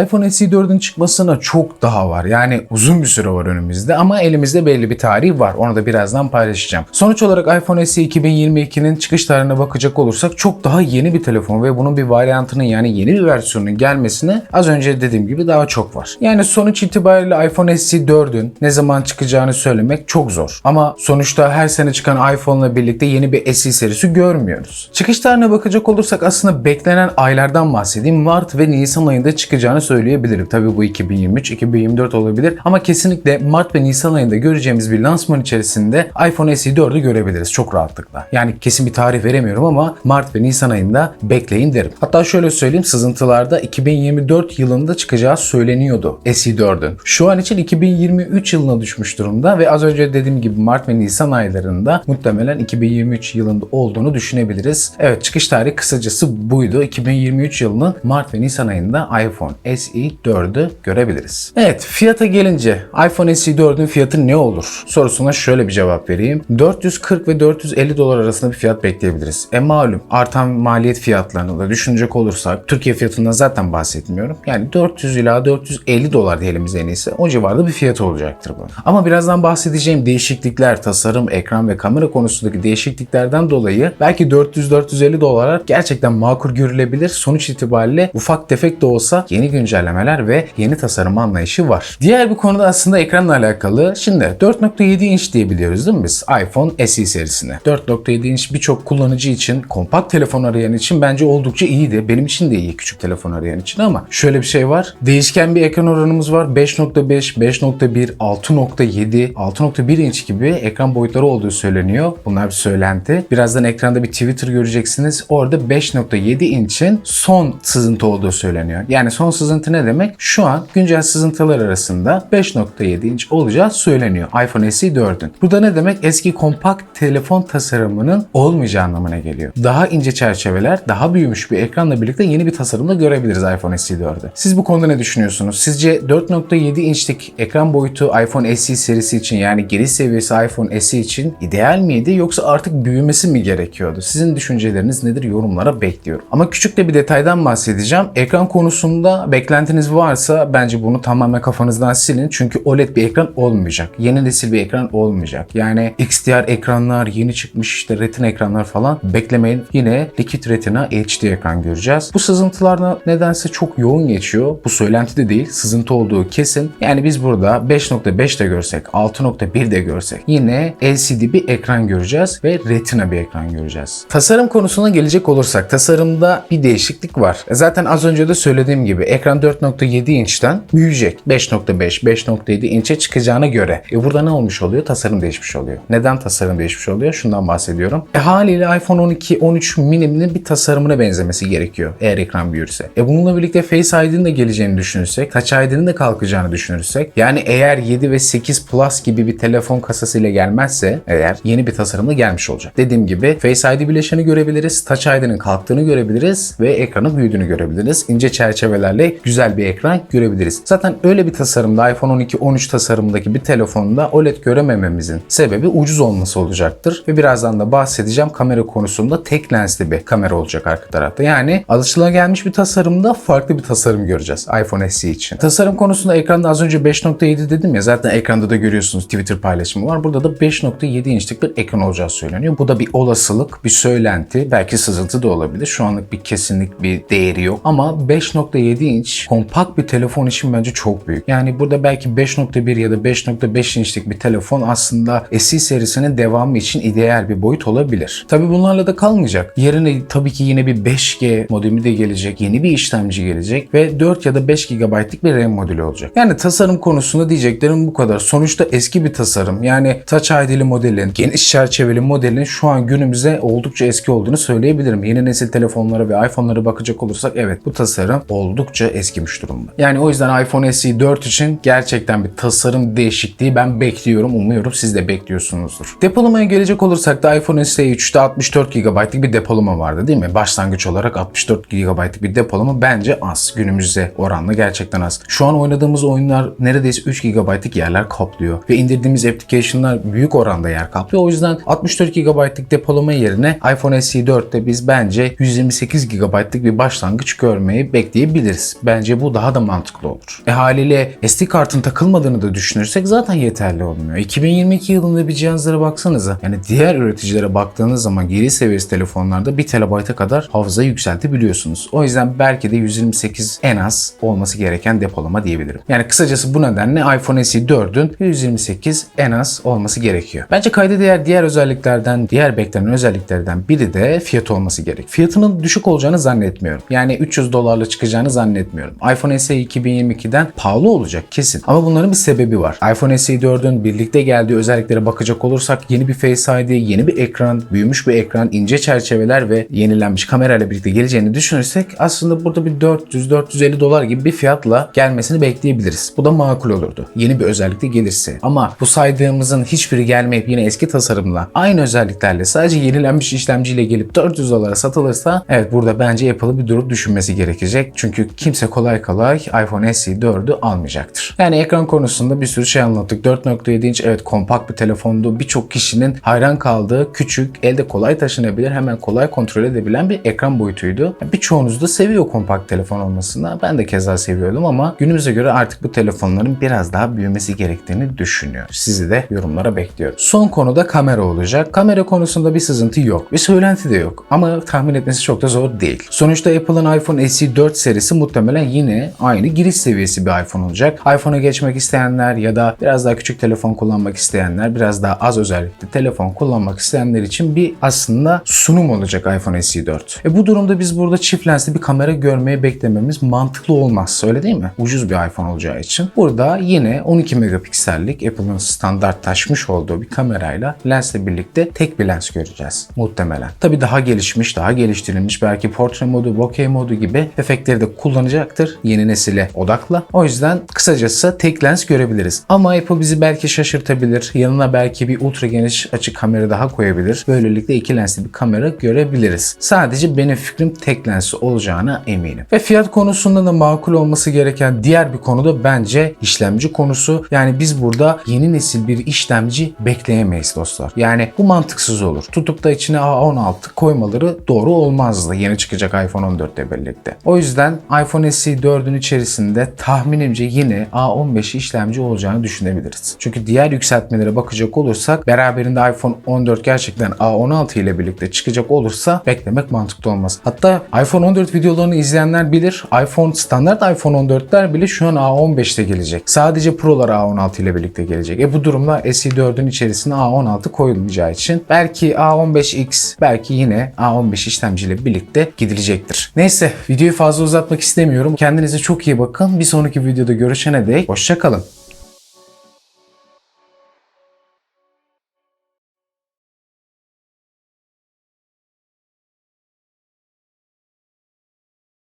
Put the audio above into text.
iPhone SE 4'ün çıkmasına çok daha var. Yani uzun bir süre var önümüzde ama elimizde belli bir tarih var. Onu da birazdan paylaşacağım. Sonuç olarak iPhone SE 2022'nin çıkış tarihine bakacak olursak çok daha yeni bir telefon ve bunun bir varyantının yani yeni bir versiyonunun gelmesine az önce dediğim gibi daha çok var. Yani sonuç itibariyle iPhone SE 4'ün ne zaman çıkacağını söylemek çok zor. Ama sonuçta her sene çıkan iPhone'la birlikte yeni bir SE serisi görmüyoruz. Çıkış tarihine bakacak olursak aslında beklenen aylardan bahsedeyim. Mart ve Nisan ayında çıkacağını söyleyebilirim. Tabii bu 2023, 2024 olabilir ama kesinlikle Mart ve Nisan ayında göreceğimiz bir lansman içerisinde iPhone SE 4'ü görebiliriz çok rahatlıkla. Yani kesin bir tarih veremiyorum ama Mart ve Nisan ayında bekleyin derim. Hatta şöyle söyleyeyim sızıntılarda 2024 yılında çıkacağı söyleniyordu SE4'ün. Şu an için 2023 yılına düşmüş durumda ve az önce dediğim gibi Mart ve Nisan aylarında muhtemelen 2023 yılında olduğunu düşünebiliriz. Evet çıkış tarihi kısacası buydu. 2023 yılının Mart ve Nisan ayında iPhone SE 4'ü görebiliriz. Evet fiyata gelince iPhone SE 4'ün fiyatı ne olur sorusuna şöyle bir cevap vereyim. 440 ve 450 dolar arasında bir fiyat bekleyebiliriz. E malum artan maliyet fiyatlarını da düşünecek olursak Türkiye fiyatından zaten bahsetmiyorum. Yani 400 ila 450 dolar diyelim en iyisi. O civarda bir fiyat olacaktır bu. Ama birazdan bahsedeceğim değişiklikler, tasarım, ekran ve kamera konusundaki değişikliklerden dolayı belki 400-450 dolara gerçekten makul görülebilir. Sonuç itibariyle ufak tefek de olsa yeni güncellemeler ve yeni tasarım anlayışı var. Diğer bir konuda aslında ekranla alakalı. Şimdi 4.7 inç diyebiliyoruz değil mi biz iPhone SE serisine? 4.7 inç birçok kullanıcı için, kompakt telefon arayan için bence oldukça iyiydi. Benim için de iyi küçük telefon arayan için ama şöyle bir şey var. Değişken bir ekran oranımız var. 5.5, 5.1, 6.7, 6.1 inç gibi ekran boyutları olduğu söyleniyor. Bunlar bir söylenti. Birazdan ekranda bir Twitter göreceksiniz. Orada 5.7 inçin son sızıntı olduğu söyleniyor. Yani son sızıntı ne demek? Şu an güncel sızıntılar arasında 5.7 inç olacağı söyleniyor iPhone SE 4'ün. Bu da ne demek? Eski kompakt telefon tasarımının olmayacağı anlamına geliyor. Daha ince çerçeveler, daha büyümüş bir ekranla birlikte yeni bir tasarımda görebiliriz iPhone SE 4'ü. Siz bu konuda ne düşünüyorsunuz? Sizce 4.7 inçlik ekran boyutu iPhone SE serisi için yani giriş seviyesi iPhone SE için ideal miydi yoksa artık büyümesi mi gerekiyordu? Sizin düşünceleriniz nedir? Yorumlara bekliyorum. Ama küçük de bir detaydan bahsedeceğim. Ekran konusunda beklentiniz varsa bence bunu tamamen kafanızdan silin. Çünkü OLED bir ekran olmayacak. Yeni nesil bir ekran olmayacak. Yani XDR ekranlar, yeni çıkmış işte retina ekranlar falan beklemeyin. Yine Liquid Retina HD ekran göreceğiz. Bu sızıntılarda nedense çok yoğun geçiyor. Bu söylenti de değil. Sızıntı olduğu kesin. Yani biz burada 5.5 de görsek, 6.1 de görsek yine LCD bir ekran göreceğiz ve retina bir ekran göreceğiz. Tasarım konusuna gelecek olursak tasarımda bir değişiklik var. E Zaten az önce de söylediğim gibi ekran 4.7 inçten büyüyecek. 5.5, 5.7 inçe çıkacağına göre. E burada ne olmuş oluyor? Tasarım değişmiş oluyor. Neden tasarım değişmiş oluyor? Şundan bahsediyorum. E haliyle iPhone 12, 13 mini'nin bir tasarımına benzemesi gerekiyor eğer ekran büyürse. E bununla birlikte Face ID'nin de geleceğini düşünürsek, Touch ID'nin de kalkacağını düşünürsek, yani eğer 7 ve 8 Plus gibi bir telefon kasasıyla gelmezse eğer yeni bir tasarımla gelmiş olacak. Dediğim gibi Face ID bileşeni görebiliriz, Touch ID'nin kalktığını görebiliriz ve ekranın büyüdüğünü görebiliriz. İnce çerçevelerle güzel bir ekran görebiliriz. Zaten öyle bir tasarımda iPhone 12, 13 tasarımındaki bir telefonda OLED göremememizin sebebi ucuz olması olacaktır. Ve birazdan da bahsedeceğim kamera konusunda tek lensli bir kamera olacak arka tarafta. Yani alışılagelmiş bir tasarımda farklı bir tasarım göreceğiz iPhone SE için. Tasarım konusunda ekranda az önce 5.7 dedim ya zaten ekranda da görüyorsunuz Twitter paylaşımı var. Burada da 5.7 inçlik bir ekran olacağı söyleniyor. Bu da bir olasılık, bir söylenti. Belki sızıntı da olabilir. Şu anlık bir kesinlik bir değeri yok. Ama 5.7 inç kompakt bir telefon için bence çok büyük. Yani burada belki 5.1 ya da 5.5 inçlik bir telefon aslında SE serisinin devamı için ideal bir boyut olabilir. Tabi bunlarla da kalmayacak. Yerine tabii ki yine bir 5G modemi de gelecek. Yeni bir işlemci gelecek ve 4 ya da 5 GB'lık bir RAM modülü olacak. Yani tasarım konusunda diyeceklerim bu kadar. Sonuçta eski bir tasarım. Yani Touch ID'li modelin, geniş çerçeveli modelin şu an günümüzde oldukça eski olduğunu söyleyebilirim. Yeni nesil telefonlara ve iPhone'lara bakacak olursak evet bu tasarım oldukça eskimiş durumda. Yani o yüzden iPhone SE 4 için gerçekten bir tasarım değişikliği ben bekliyorum. Umuyorum siz de bekliyorsunuzdur. Depolamaya gelecek olursak da iPhone SE 3'te 64 GB'lık bir depolama vardı değil mi? Başlangıç olarak 64 GB'lık bir depolama bence az. Günümüzde oranla gerçekten az. Şu an oynadığımız oyunlar neredeyse 3 GB'lık yerler kaplıyor. Ve indirdiğimiz application'lar büyük oranda yer kaplıyor. O yüzden 64 GB'lık depolama yerine iPhone SE 4'te biz bence 128 GB'lık bir başlangıç görmeyi bekleyebiliriz. Bence bu daha da mantıklı olur. E haliyle SD kartın takılmadığını da düşünürsek zaten yeterli olmuyor. 2022 yılında bir cihazlara baksanıza. Yani diğer üreticilere baktığınız zaman geri seviyesi telefonlarda 1 TB'a kadar hafıza yükseltebiliyorsunuz. O yüzden belki de 128 en az olması gereken depolama diyebilirim. Yani kısacası bu nedenle iPhone SE 4'ün 128 en az olması gerekiyor. Bence kayda değer diğer özelliklerden, diğer beklenen özelliklerden biri de fiyat olması gerek. Fiyatının düşük olacağını zannetmiyorum. Yani 300 dolarla çıkacağını zannetmiyorum. iPhone SE 2022'den pahalı olacak kesin. Ama bunların bir sebebi var. iPhone SE 4'ün birlikte geldiği özelliklere bakacak olursak yeni bir Face ID, yeni bir ekran, büyümüş bir ekran, ince çerçeveler ve yenilenmiş kamerayla birlikte geleceğini düşünürsek aslında burada bir 400-450 dolar gibi bir fiyatla gelmesini bekleyebiliriz. Bu da makul olurdu. Yeni bir özellikle gelirse. Ama bu saydığımızın hiçbiri gelmeyip yine eski tasarımla aynı özelliklerle sadece yenilenmiş işlemciyle gelip 400 dolara satılırsa evet burada bence Apple'ı bir durup düşünmesi gerekecek. Çünkü kimse kolay kolay iPhone SE 4'ü almayacaktır. Yani ekran konusunda bir sürü şey anlattık. 4.7 inç evet kompakt bir telefondu. Birçok kişinin hayran kaldığı küçük, elde kolay taşınabilir, hemen kolay kontrol edebilen bir ekran boyutuydu. Birçoğunuz da seviyor kompakt telefon olmasını. Ben de keza seviyordum ama günümüze göre artık bu telefonların biraz daha büyümesi gerektiğini düşünüyorum. Sizi de yorumlara bekliyorum. Son konuda kamera olacak. Kamera konusunda bir sızıntı yok. Bir söylenti de yok. Ama tahmin etmesi çok da zor değil. Sonuçta Apple'ın iPhone SE 4 serisi muhtemelen yine aynı giriş seviyesi bir iPhone olacak. iPhone'a geçmek isteyenler ya da biraz daha küçük telefon kullanmak isteyenler, biraz daha az özellikli telefon kullanmak isteyenler için bir aslında sunum olacak iPhone SE 4. E bu durumda biz burada çift lensli bir kamera görmeye beklememiz mantıklı olmaz. Öyle değil mi? Ucuz bir iPhone olacağı için. Burada yine 12 megapiksellik Apple'ın standartlaşmış olduğu bir kamerayla lensle birlikte tek bir lens göreceğiz. Muhtemelen. Tabi daha gelişmiş, daha geliştirilmiş belki portre modu, bokeh modu gibi efektleri de kullanacaktır yeni nesile odakla. O yüzden kısacası tek lens görebiliriz. Ama Apple bizi belki şaşırtabilir. Yanına belki bir ultra geniş açı kamera daha koyabilir. Böylelikle iki lensli bir kamera görebiliriz. Sadece benim fikrim tek lensli olacağına eminim. Ve fiyat konusunda da makul olması gereken diğer bir konu da bence işlemci konusu. Yani biz burada yeni nesil bir işlemci bekleyemeyiz dostlar. Yani bu mantıksız olur. Tutup da içine A16 koymaları doğru olmazdı yeni çıkacak iPhone 14 ile birlikte. O yüzden iPhone SE 4'ün içerisinde tahminimce yine A15 işlemci olacağını düşünebiliriz. Çünkü diğer yükseltmelere bakacak olursak beraberinde iPhone 14 gerçekten A16 ile birlikte çıkacak olursa beklemek mantıklı olmaz. Hatta iPhone 14 videolarını izleyenler bilir. iPhone standart iPhone 14'ler bile şu an A15'te gelecek. Sadece Pro'lar A16 ile birlikte gelecek. E bu durumda SE4'ün içerisine A16 koyulmayacağı için belki A15X belki yine A15 işlemciyle birlikte gidilecektir. Neyse videoyu fazla uzatmak istemiyorum. Kendinize çok iyi bakın. Bir sonraki videoda görüşene dek hoşçakalın.